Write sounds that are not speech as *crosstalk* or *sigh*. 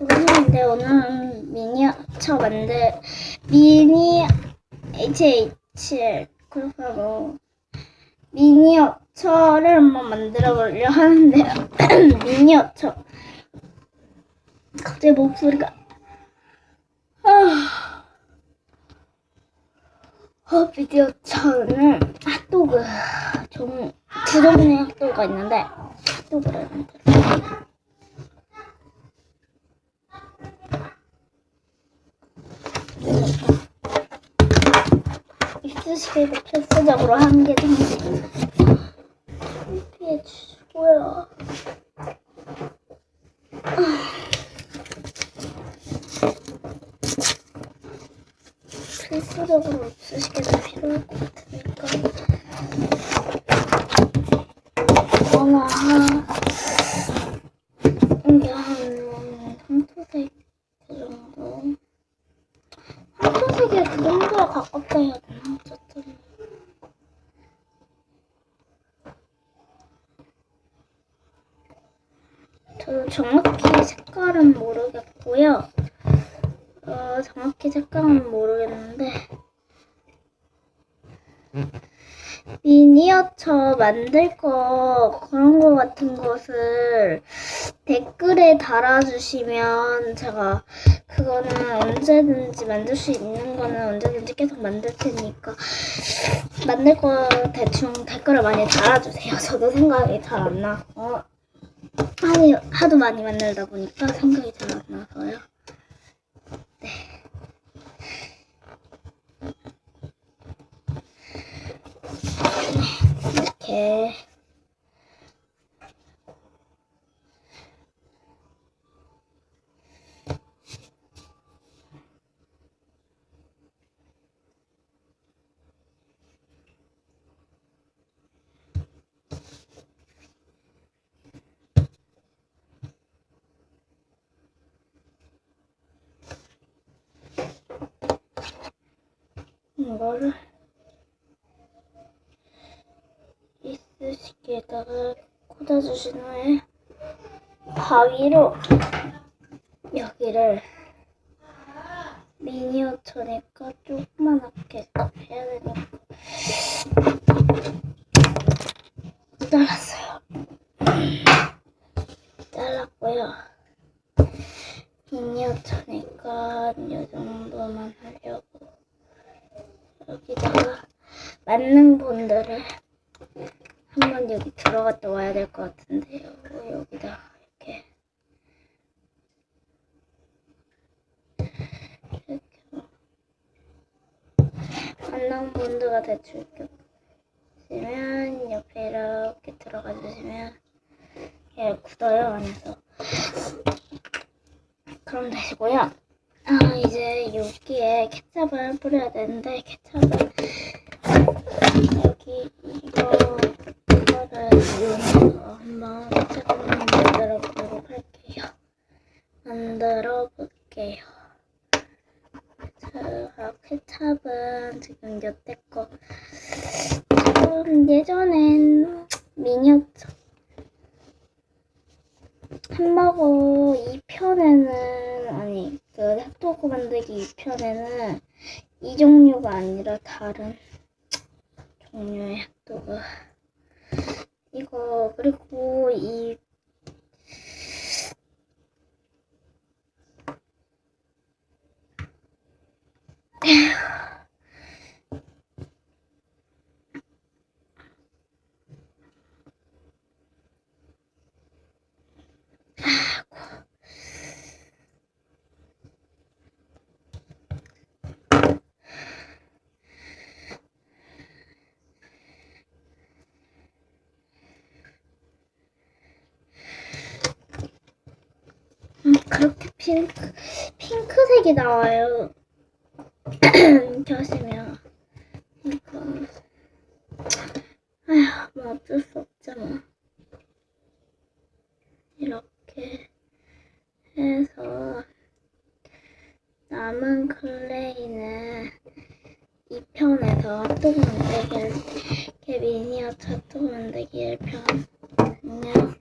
오늘인데 오늘은 미니어처 만들 미니 그래서 뭐 미니어처를 한번 만들어 보려 하는데요. *clears throat* 미니어처 갑자기 목소리가 아, 어, 미니어처는 핫도그 종, 두 종류의 핫도그가 있는데 핫도그를 만들어 이쑤시개도 필수적으로 한 개 정도 피해 주시고요. 필수적으로 이쑤시개도 필요할 것 같으니까 하나 이게 한 황토색 그 정도 황토색이 그 정도가 가깝다 해야 되나? 어쨌든 저도 정확히 색깔은 모르겠고요. 어, 정확히 색깔은 모르겠는데 미니어처 만들 거 그런 거 같은 것을 댓글에 달아주시면 제가 그거는 언제든지 만들 수 있는 거는 언제든지 계속 만들 테니까 만들 거 대충 댓글을 많이 달아주세요. *laughs* 저도 생각이 잘 안 나서 아니 하도 많이 만들다 보니까 생각이 잘 안 나서요. 네. 이렇게 이거를 이쑤시개에다가 꽂아주신 후에 가위로 여기를 미니어처니까 조그만하게 해야 되니까 잘랐어요. 잘랐고요. 미니어처니까 이 정도만 여기다가 맞는 본드를 한번 여기 들어갔다 와야 될 것 같은데요. 여기다 이렇게 이렇게 맞는 본드가 대충 이렇게 보시면 옆에 이렇게 들어가 주시면 이렇게 굳어요 안에서. 그럼 되시고요. 아 이제 여기에 케찹을 뿌려야 되는데 케찹을 여기 이거 이거를 이용해서 한번 케찹을 만들어 보도록 할게요. 만들어 볼게요. 자, 케찹은 지금 여태 거좀 예전엔 미니어처 햄버거 2편에는 아니 그 핫도그 만들기 2편에는 이 종류가 아니라 다른 종류의 핫도그 이거 그리고 이 그렇게 핑크 핑크색이 나와요. *clears throat* 켜시면 이거 아휴 뭐 어쩔 수 없죠 뭐. 이렇게 해서 남은 클레이는 2편에서 핫도그 만들기를 이렇게 미니어처 핫도그 만들기 1편 안녕